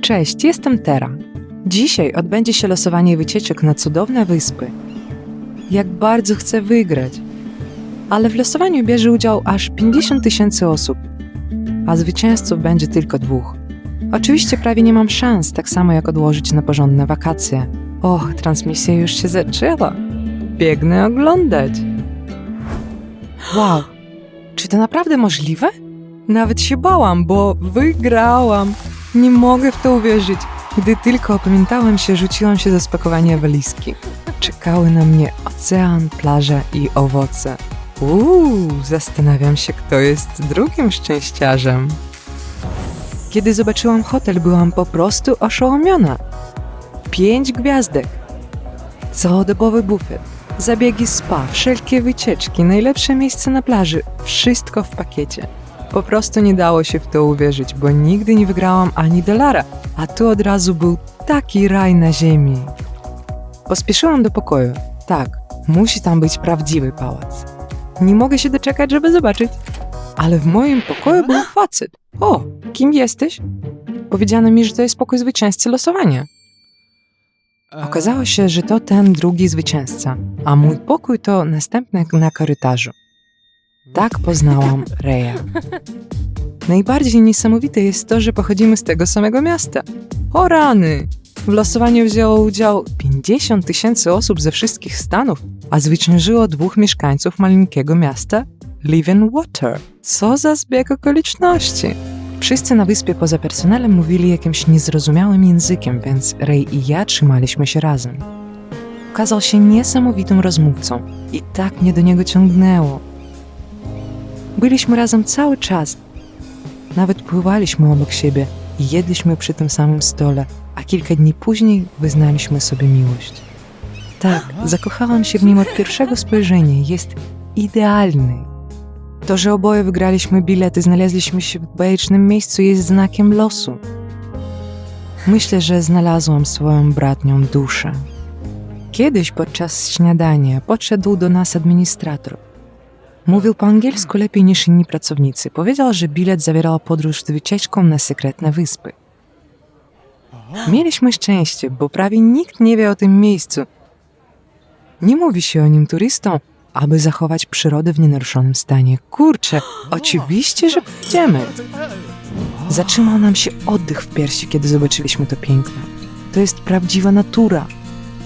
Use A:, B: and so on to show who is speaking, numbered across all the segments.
A: Cześć, jestem Tera. Dzisiaj odbędzie się losowanie wycieczek na cudowne wyspy. Jak bardzo chcę wygrać. Ale w losowaniu bierze udział aż 50 tysięcy osób, a zwycięzców będzie tylko dwóch. Oczywiście prawie nie mam szans, tak samo jak odłożyć na porządne wakacje. Och, transmisja już się zaczęła. Biegnę oglądać. Wow, czy to naprawdę możliwe? Nawet się bałam, bo wygrałam. Nie mogę w to uwierzyć. Gdy tylko opamiętałem się, rzuciłam się za spakowanie walizki. Czekały na mnie ocean, plaża i owoce. Uuu, zastanawiam się, kto jest drugim szczęściarzem. Kiedy zobaczyłam hotel, byłam po prostu oszołomiona. Pięć gwiazdek. Całodobowy bufet, zabiegi spa, wszelkie wycieczki, najlepsze miejsce na plaży. Wszystko w pakiecie. Po prostu nie dało się w to uwierzyć, bo nigdy nie wygrałam ani dolara, a tu od razu był taki raj na ziemi. Pospieszyłam do pokoju. Tak, musi tam być prawdziwy pałac. Nie mogę się doczekać, żeby zobaczyć. Ale w moim pokoju był facet. O, kim jesteś? Powiedziano mi, że to jest pokój zwycięzcy losowania. Okazało się, że to ten drugi zwycięzca, a mój pokój to następny na korytarzu. Tak poznałam Reja. Najbardziej niesamowite jest to, że pochodzimy z tego samego miasta. O rany! W losowaniu wzięło udział 50 tysięcy osób ze wszystkich stanów, a zwyciężyło dwóch mieszkańców maleńkiego miasta Live Water. Co za zbieg okoliczności! Wszyscy na wyspie poza personelem mówili jakimś niezrozumiałym językiem, więc Ray i ja trzymaliśmy się razem. Okazał się niesamowitym rozmówcą i tak mnie do niego ciągnęło. Byliśmy razem cały czas. Nawet pływaliśmy obok siebie i jedliśmy przy tym samym stole, a kilka dni później wyznaliśmy sobie miłość. Tak, zakochałam się w nim od pierwszego spojrzenia. Jest idealny. To, że oboje wygraliśmy bilety, znaleźliśmy się w bajecznym miejscu, jest znakiem losu. Myślę, że znalazłam swoją bratnią duszę. Kiedyś podczas śniadania podszedł do nas administrator. Mówił po angielsku lepiej niż inni pracownicy. Powiedział, że bilet zawierał podróż z wycieczką na sekretne wyspy. Mieliśmy szczęście, bo prawie nikt nie wie o tym miejscu. Nie mówi się o nim turystom, aby zachować przyrodę w nienaruszonym stanie. Kurczę, oczywiście, że pójdziemy. Zatrzymał nam się oddech w piersi, kiedy zobaczyliśmy to piękno. To jest prawdziwa natura.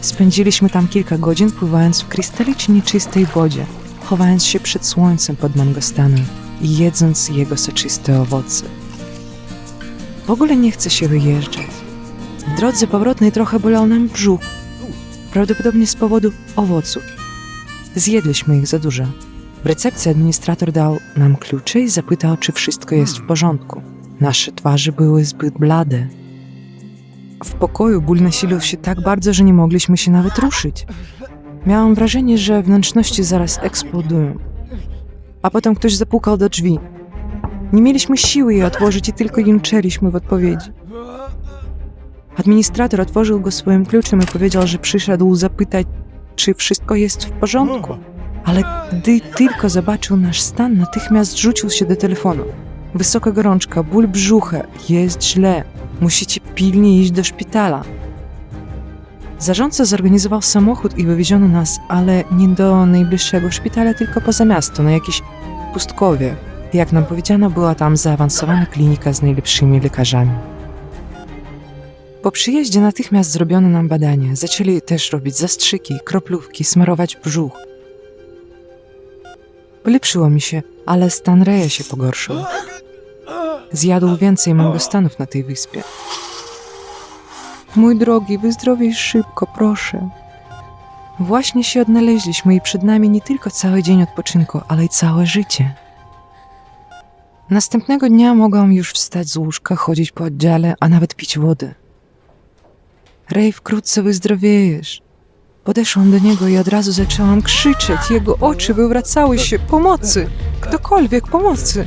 A: Spędziliśmy tam kilka godzin, pływając w krystalicznie czystej wodzie, chowając się przed słońcem pod mangostanem i jedząc jego soczyste owoce. W ogóle nie chce się wyjeżdżać. W drodze powrotnej trochę bolał nam brzuch, prawdopodobnie z powodu owoców. Zjedliśmy ich za dużo. W recepcji administrator dał nam klucze i zapytał, czy wszystko jest w porządku. Nasze twarze były zbyt blade. W pokoju ból nasilił się tak bardzo, że nie mogliśmy się nawet ruszyć. Miałam wrażenie, że wnętrzności zaraz eksplodują. A potem ktoś zapukał do drzwi. Nie mieliśmy siły je otworzyć i tylko jęczeliśmy w odpowiedzi. Administrator otworzył go swoim kluczem i powiedział, że przyszedł zapytać, czy wszystko jest w porządku. Ale gdy tylko zobaczył nasz stan, natychmiast rzucił się do telefonu. Wysoka gorączka, ból brzucha, jest źle, musicie pilnie iść do szpitala. Zarządca zorganizował samochód i wywieziono nas, ale nie do najbliższego szpitala, tylko poza miasto, na jakieś pustkowie. Jak nam powiedziano, była tam zaawansowana klinika z najlepszymi lekarzami. Po przyjeździe natychmiast zrobiono nam badania. Zaczęli też robić zastrzyki, kroplówki, smarować brzuch. Polepszyło mi się, ale stan Reja się pogorszył. Zjadł więcej mangostanów na tej wyspie. Mój drogi, wyzdrowiej szybko, proszę. Właśnie się odnaleźliśmy i przed nami nie tylko cały dzień odpoczynku, ale i całe życie. Następnego dnia mogłam już wstać z łóżka, chodzić po oddziale, a nawet pić wodę. Rej, wkrótce wyzdrowiejesz. Podeszłam do niego i od razu zaczęłam krzyczeć. Jego oczy wywracały się. Pomocy! Ktokolwiek, pomocy!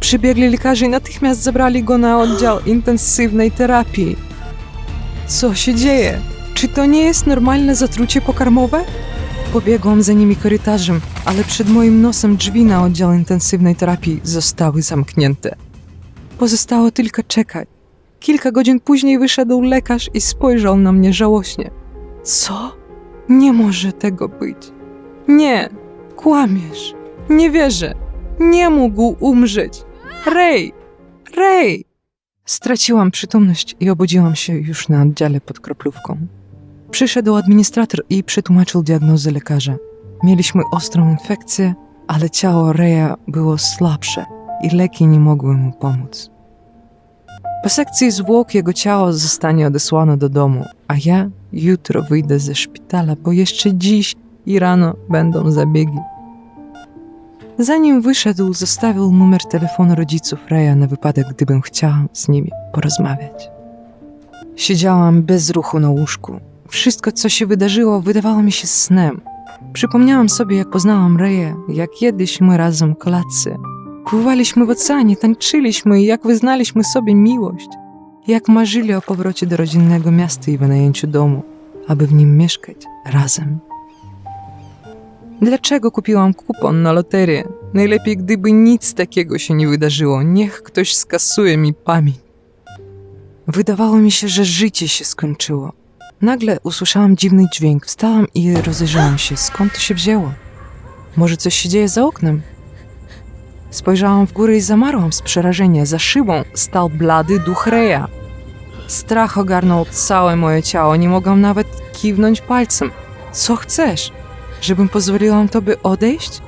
A: Przybiegli lekarze i natychmiast zabrali go na oddział intensywnej terapii. Co się dzieje? Czy to nie jest normalne zatrucie pokarmowe? Pobiegłam za nimi korytarzem, ale przed moim nosem drzwi na oddział intensywnej terapii zostały zamknięte. Pozostało tylko czekać. Kilka godzin później wyszedł lekarz i spojrzał na mnie żałośnie. Co? Nie może tego być. Nie, kłamiesz. Nie wierzę. Nie mógł umrzeć. Ray! Ray! Straciłam przytomność i obudziłam się już na oddziale pod kroplówką. Przyszedł administrator i przetłumaczył diagnozę lekarza. Mieliśmy ostrą infekcję, ale ciało Reja było słabsze i leki nie mogły mu pomóc. Po sekcji zwłok jego ciało zostanie odesłane do domu, a ja jutro wyjdę ze szpitala, bo jeszcze dziś i rano będą zabiegi. Zanim wyszedł, zostawił numer telefonu rodziców Reja na wypadek, gdybym chciała z nimi porozmawiać. Siedziałam bez ruchu na łóżku. Wszystko, co się wydarzyło, wydawało mi się snem. Przypomniałam sobie, jak poznałam Reję, jak jedliśmy razem kolację. Pływaliśmy w oceanie, tańczyliśmy i jak wyznaliśmy sobie miłość. Jak marzyli o powrocie do rodzinnego miasta i wynajęciu domu, aby w nim mieszkać razem. Dlaczego kupiłam kupon na loterię? Najlepiej, gdyby nic takiego się nie wydarzyło. Niech ktoś skasuje mi pamięć. Wydawało mi się, że życie się skończyło. Nagle usłyszałam dziwny dźwięk, wstałam i rozejrzałam się, skąd to się wzięło. Może coś się dzieje za oknem? Spojrzałam w górę i zamarłam z przerażenia. Za szybą stał blady duch Reja. Strach ogarnął całe moje ciało, nie mogłam nawet kiwnąć palcem. Co chcesz? Żebym pozwoliłam tobie odejść?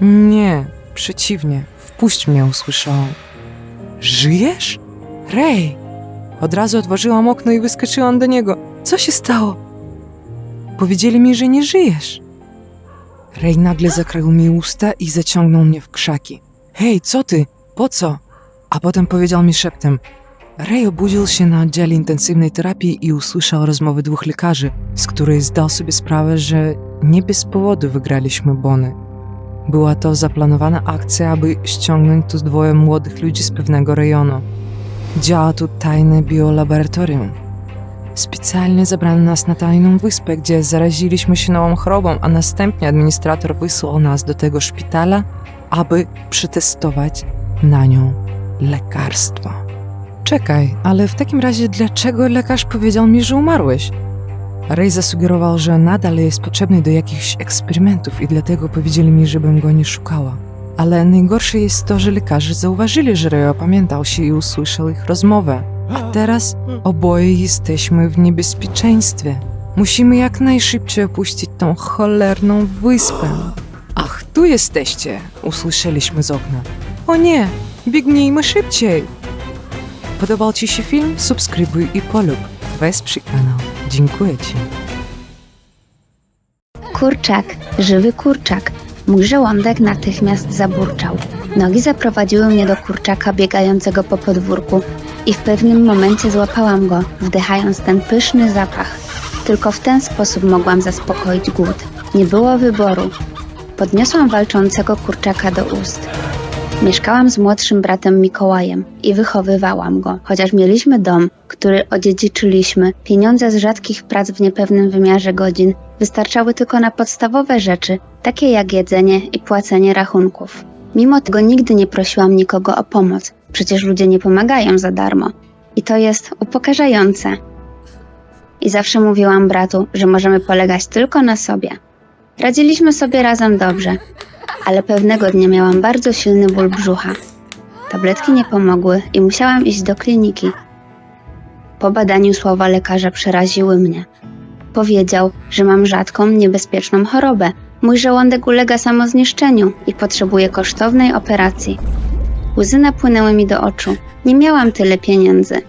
A: Nie, przeciwnie, wpuść mnie, usłyszałam. Żyjesz? Rej! Od razu otworzyłam okno i wyskoczyłam do niego. Co się stało? Powiedzieli mi, że nie żyjesz. Rej nagle zakrył mi usta i zaciągnął mnie w krzaki. Hej, co ty? Po co? A potem powiedział mi szeptem. Ray obudził się na oddziale intensywnej terapii i usłyszał rozmowy dwóch lekarzy, z której zdał sobie sprawę, że nie bez powodu wygraliśmy bony. Była to zaplanowana akcja, aby ściągnąć tu dwoje młodych ludzi z pewnego rejonu. Działa tu tajne biolaboratorium. Specjalnie zabrano nas na tajną wyspę, gdzie zaraziliśmy się nową chorobą, a następnie administrator wysłał nas do tego szpitala, aby przetestować na nią lekarstwo. Czekaj, ale w takim razie dlaczego lekarz powiedział mi, że umarłeś? Ray zasugerował, że nadal jest potrzebny do jakichś eksperymentów i dlatego powiedzieli mi, żebym go nie szukała. Ale najgorsze jest to, że lekarze zauważyli, że Ray opamiętał się i usłyszał ich rozmowę. A teraz oboje jesteśmy w niebezpieczeństwie. Musimy jak najszybciej opuścić tą cholerną wyspę. Ach, tu jesteście! Usłyszeliśmy z okna. O nie! Biegnijmy szybciej! Podobał Ci się film? Subskrybuj i polub. Wesprzyj kanał. Dziękuję Ci.
B: Kurczak, żywy kurczak. Mój żołądek natychmiast zaburczał. Nogi zaprowadziły mnie do kurczaka biegającego po podwórku i w pewnym momencie złapałam go, wdychając ten pyszny zapach. Tylko w ten sposób mogłam zaspokoić głód. Nie było wyboru. Podniosłam walczącego kurczaka do ust. Mieszkałam z młodszym bratem Mikołajem i wychowywałam go. Chociaż mieliśmy dom, który odziedziczyliśmy, pieniądze z rzadkich prac w niepewnym wymiarze godzin wystarczały tylko na podstawowe rzeczy, takie jak jedzenie i płacenie rachunków. Mimo tego nigdy nie prosiłam nikogo o pomoc, przecież ludzie nie pomagają za darmo. I to jest upokarzające. I zawsze mówiłam bratu, że możemy polegać tylko na sobie. Radziliśmy sobie razem dobrze, ale pewnego dnia miałam bardzo silny ból brzucha. Tabletki nie pomogły i musiałam iść do kliniki. Po badaniu słowa lekarza przeraziły mnie. Powiedział, że mam rzadką, niebezpieczną chorobę. Mój żołądek ulega samozniszczeniu i potrzebuje kosztownej operacji. Łzy napłynęły mi do oczu. Nie miałam tyle pieniędzy.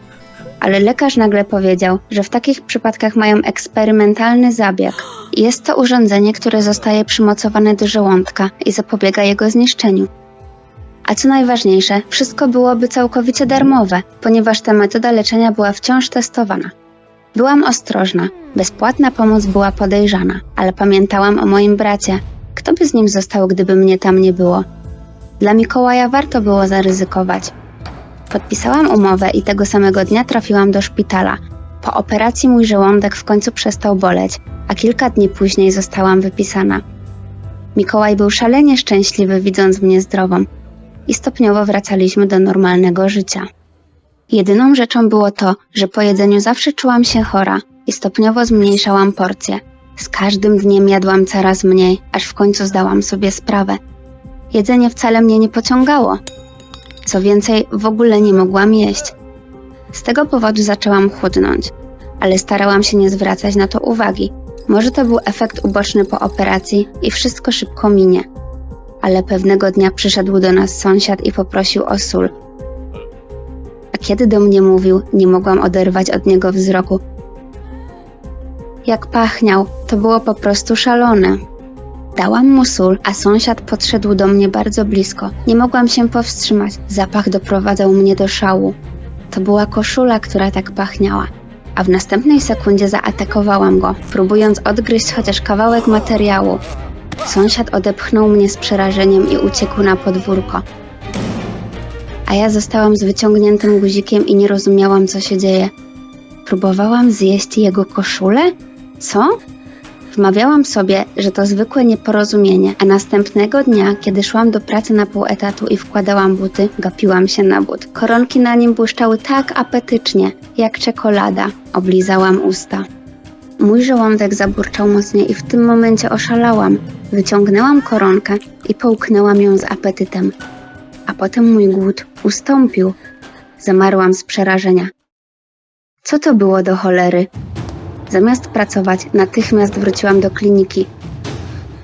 B: Ale lekarz nagle powiedział, że w takich przypadkach mają eksperymentalny zabieg. Jest to urządzenie, które zostaje przymocowane do żołądka i zapobiega jego zniszczeniu. A co najważniejsze, wszystko byłoby całkowicie darmowe, ponieważ ta metoda leczenia była wciąż testowana. Byłam ostrożna, bezpłatna pomoc była podejrzana, ale pamiętałam o moim bracie. Kto by z nim został, gdyby mnie tam nie było? Dla Mikołaja warto było zaryzykować. Podpisałam umowę i tego samego dnia trafiłam do szpitala. Po operacji mój żołądek w końcu przestał boleć, a kilka dni później zostałam wypisana. Mikołaj był szalenie szczęśliwy, widząc mnie zdrową, i stopniowo wracaliśmy do normalnego życia. Jedyną rzeczą było to, że po jedzeniu zawsze czułam się chora i stopniowo zmniejszałam porcje. Z każdym dniem jadłam coraz mniej, aż w końcu zdałam sobie sprawę. Jedzenie wcale mnie nie pociągało. Co więcej, w ogóle nie mogłam jeść. Z tego powodu zaczęłam chudnąć, ale starałam się nie zwracać na to uwagi. Może to był efekt uboczny po operacji i wszystko szybko minie. Ale pewnego dnia przyszedł do nas sąsiad i poprosił o sól. A kiedy do mnie mówił, nie mogłam oderwać od niego wzroku. Jak pachniał, to było po prostu szalone. Dałam mu sól, a sąsiad podszedł do mnie bardzo blisko. Nie mogłam się powstrzymać. Zapach doprowadzał mnie do szału. To była koszula, która tak pachniała. A w następnej sekundzie zaatakowałam go, próbując odgryźć chociaż kawałek materiału. Sąsiad odepchnął mnie z przerażeniem i uciekł na podwórko. A ja zostałam z wyciągniętym guzikiem i nie rozumiałam, co się dzieje. Próbowałam zjeść jego koszulę? Co? Wmawiałam sobie, że to zwykłe nieporozumienie, a następnego dnia, kiedy szłam do pracy na pół etatu i wkładałam buty, gapiłam się na but. Koronki na nim błyszczały tak apetycznie, jak czekolada. Oblizałam usta. Mój żołądek zaburczał mocniej i w tym momencie oszalałam. Wyciągnęłam koronkę i połknęłam ją z apetytem. A potem mój głód ustąpił. Zamarłam z przerażenia. Co to było do cholery? Zamiast pracować, natychmiast wróciłam do kliniki.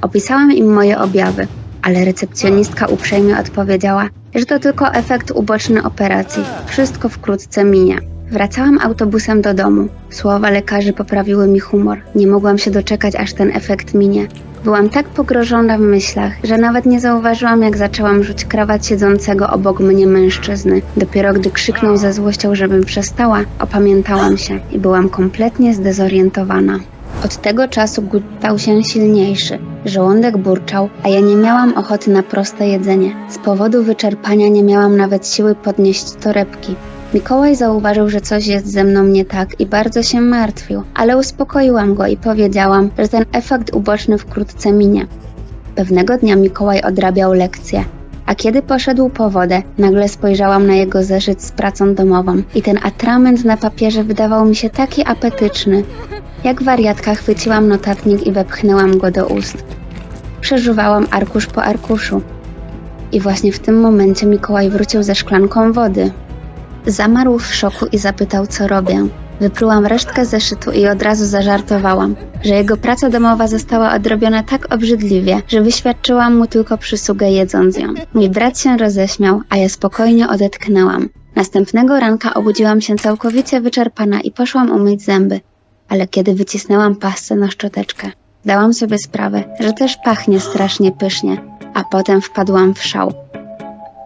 B: Opisałam im moje objawy, ale recepcjonistka uprzejmie odpowiedziała, że to tylko efekt uboczny operacji. Wszystko wkrótce minie. Wracałam autobusem do domu. Słowa lekarzy poprawiły mi humor. Nie mogłam się doczekać, aż ten efekt minie. Byłam tak pogrożona w myślach, że nawet nie zauważyłam, jak zaczęłam rzuć krawat siedzącego obok mnie mężczyzny. Dopiero gdy krzyknął ze złością, żebym przestała, opamiętałam się i byłam kompletnie zdezorientowana. Od tego czasu głód stał się silniejszy. Żołądek burczał, a ja nie miałam ochoty na proste jedzenie. Z powodu wyczerpania nie miałam nawet siły podnieść torebki. Mikołaj zauważył, że coś jest ze mną nie tak i bardzo się martwił, ale uspokoiłam go i powiedziałam, że ten efekt uboczny wkrótce minie. Pewnego dnia Mikołaj odrabiał lekcje, a kiedy poszedł po wodę, nagle spojrzałam na jego zeszyt z pracą domową i ten atrament na papierze wydawał mi się taki apetyczny. Jak wariatka chwyciłam notatnik i wepchnęłam go do ust. Przeżuwałam arkusz po arkuszu. I właśnie w tym momencie Mikołaj wrócił ze szklanką wody. Zamarł w szoku i zapytał, co robię. Wyplułam resztkę zeszytu i od razu zażartowałam, że jego praca domowa została odrobiona tak obrzydliwie, że wyświadczyłam mu tylko przysługę jedząc ją. Mój brat się roześmiał, a ja spokojnie odetchnęłam. Następnego ranka obudziłam się całkowicie wyczerpana i poszłam umyć zęby. Ale kiedy wycisnęłam pastę na szczoteczkę, dałam sobie sprawę, że też pachnie strasznie pysznie, a potem wpadłam w szał.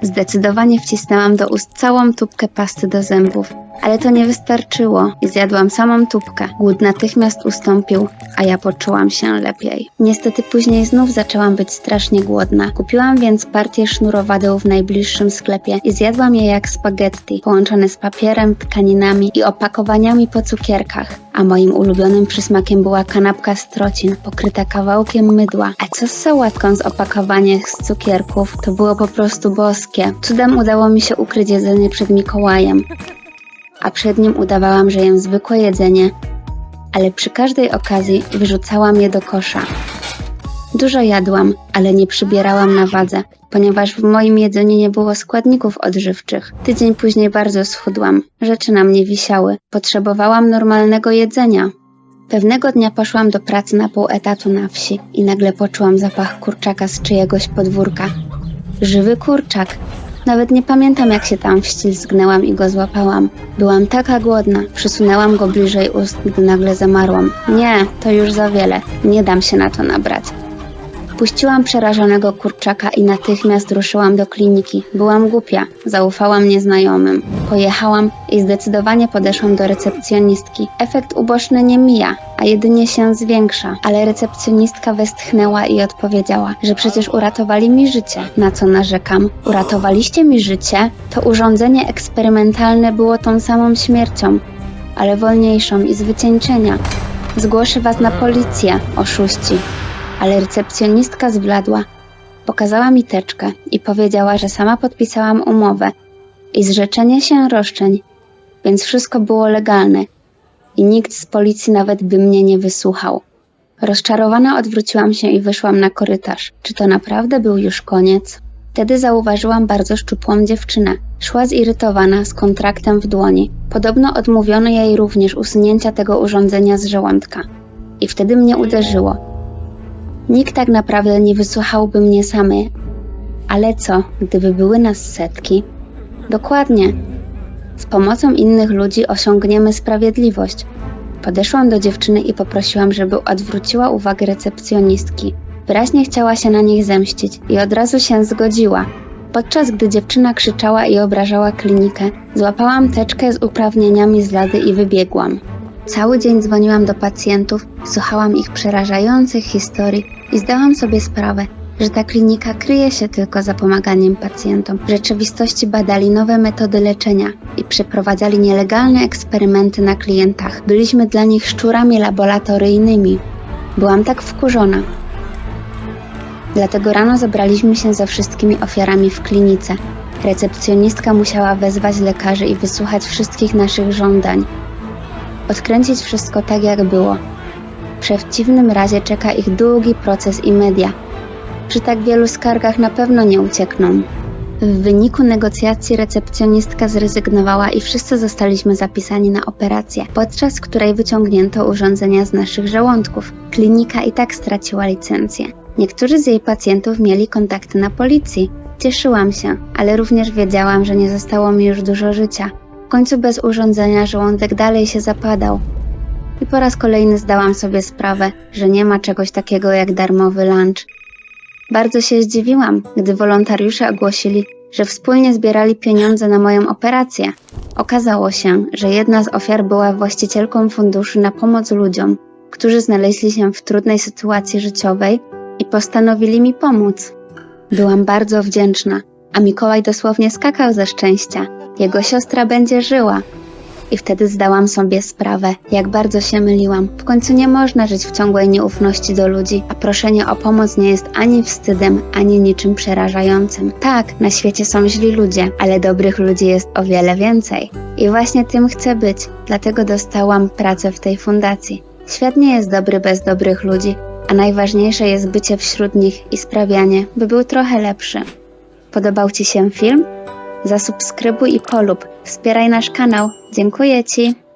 B: Zdecydowanie wcisnęłam do ust całą tubkę pasty do zębów, ale to nie wystarczyło i zjadłam samą tubkę. Głód natychmiast ustąpił, a ja poczułam się lepiej. Niestety później znów zaczęłam być strasznie głodna. Kupiłam więc partię sznurowadeł w najbliższym sklepie i zjadłam je jak spaghetti, połączone z papierem, tkaninami i opakowaniami po cukierkach. A moim ulubionym przysmakiem była kanapka z trocin, pokryta kawałkiem mydła. A co z sałatką z opakowania z cukierków, to było po prostu boskie. Cudem udało mi się ukryć jedzenie przed Mikołajem a przed nim udawałam, że jem zwykłe jedzenie, ale przy każdej okazji wyrzucałam je do kosza. Dużo jadłam, ale nie przybierałam na wadze, ponieważ w moim jedzeniu nie było składników odżywczych. Tydzień później bardzo schudłam, rzeczy na mnie wisiały, potrzebowałam normalnego jedzenia. Pewnego dnia poszłam do pracy na pół etatu na wsi i nagle poczułam zapach kurczaka z czyjegoś podwórka. Żywy kurczak, nawet nie pamiętam, jak się tam wślizgnęłam i go złapałam. Byłam taka głodna, przysunęłam go bliżej ust, gdy nagle zamarłam. Nie, to już za wiele, nie dam się na to nabrać. Puściłam przerażonego kurczaka i natychmiast ruszyłam do kliniki. Byłam głupia, zaufałam nieznajomym. Pojechałam i zdecydowanie podeszłam do recepcjonistki. Efekt uboczny nie mija, a jedynie się zwiększa. Ale recepcjonistka westchnęła i odpowiedziała, że przecież uratowali mi życie. Na co narzekam? Uratowaliście mi życie? To urządzenie eksperymentalne było tą samą śmiercią, ale wolniejszą i z wycieńczenia. Zgłoszę was na policję, oszuści ale recepcjonistka zbladła. Pokazała mi teczkę i powiedziała, że sama podpisałam umowę i zrzeczenie się roszczeń więc wszystko było legalne i nikt z policji nawet by mnie nie wysłuchał. Rozczarowana odwróciłam się i wyszłam na korytarz. Czy to naprawdę był już koniec? Wtedy zauważyłam bardzo szczupłą dziewczynę. Szła zirytowana, z kontraktem w dłoni. Podobno odmówiono jej również usunięcia tego urządzenia z żołądka. I wtedy mnie uderzyło. Nikt tak naprawdę nie wysłuchałby mnie samej. Ale co, gdyby były nas setki? Dokładnie. Z pomocą innych ludzi osiągniemy sprawiedliwość. Podeszłam do dziewczyny i poprosiłam, żeby odwróciła uwagę recepcjonistki. Wyraźnie chciała się na nich zemścić i od razu się zgodziła. Podczas gdy dziewczyna krzyczała i obrażała klinikę, złapałam teczkę z uprawnieniami z lady i wybiegłam. Cały dzień dzwoniłam do pacjentów, słuchałam ich przerażających historii i zdałam sobie sprawę, że ta klinika kryje się tylko za pomaganiem pacjentom. W rzeczywistości badali nowe metody leczenia i przeprowadzali nielegalne eksperymenty na klientach. Byliśmy dla nich szczurami laboratoryjnymi. Byłam tak wkurzona. Dlatego rano zebraliśmy się ze wszystkimi ofiarami w klinice. Recepcjonistka musiała wezwać lekarzy i wysłuchać wszystkich naszych żądań. Odkręcić wszystko tak, jak było. W przeciwnym razie czeka ich długi proces i media. Przy tak wielu skargach na pewno nie uciekną. W wyniku negocjacji recepcjonistka zrezygnowała i wszyscy zostaliśmy zapisani na operację, podczas której wyciągnięto urządzenia z naszych żołądków. Klinika i tak straciła licencję. Niektórzy z jej pacjentów mieli kontakty na policji. Cieszyłam się, ale również wiedziałam, że nie zostało mi już dużo życia. W końcu bez urządzenia żołądek dalej się zapadał. I po raz kolejny zdałam sobie sprawę, że nie ma czegoś takiego jak darmowy lunch. Bardzo się zdziwiłam, gdy wolontariusze ogłosili, że wspólnie zbierali pieniądze na moją operację. Okazało się, że jedna z ofiar była właścicielką funduszu na pomoc ludziom, którzy znaleźli się w trudnej sytuacji życiowej i postanowili mi pomóc. Byłam bardzo wdzięczna, a Mikołaj dosłownie skakał ze szczęścia. Jego siostra będzie żyła. I wtedy zdałam sobie sprawę, jak bardzo się myliłam. W końcu nie można żyć w ciągłej nieufności do ludzi, a proszenie o pomoc nie jest ani wstydem, ani niczym przerażającym. Tak, na świecie są źli ludzie, ale dobrych ludzi jest o wiele więcej. I właśnie tym chcę być, dlatego dostałam pracę w tej fundacji. Świat nie jest dobry bez dobrych ludzi, a najważniejsze jest bycie wśród nich i sprawianie, by był trochę lepszy. Podobał Ci się film? Zasubskrybuj i polub. Wspieraj nasz kanał. Dziękuję Ci.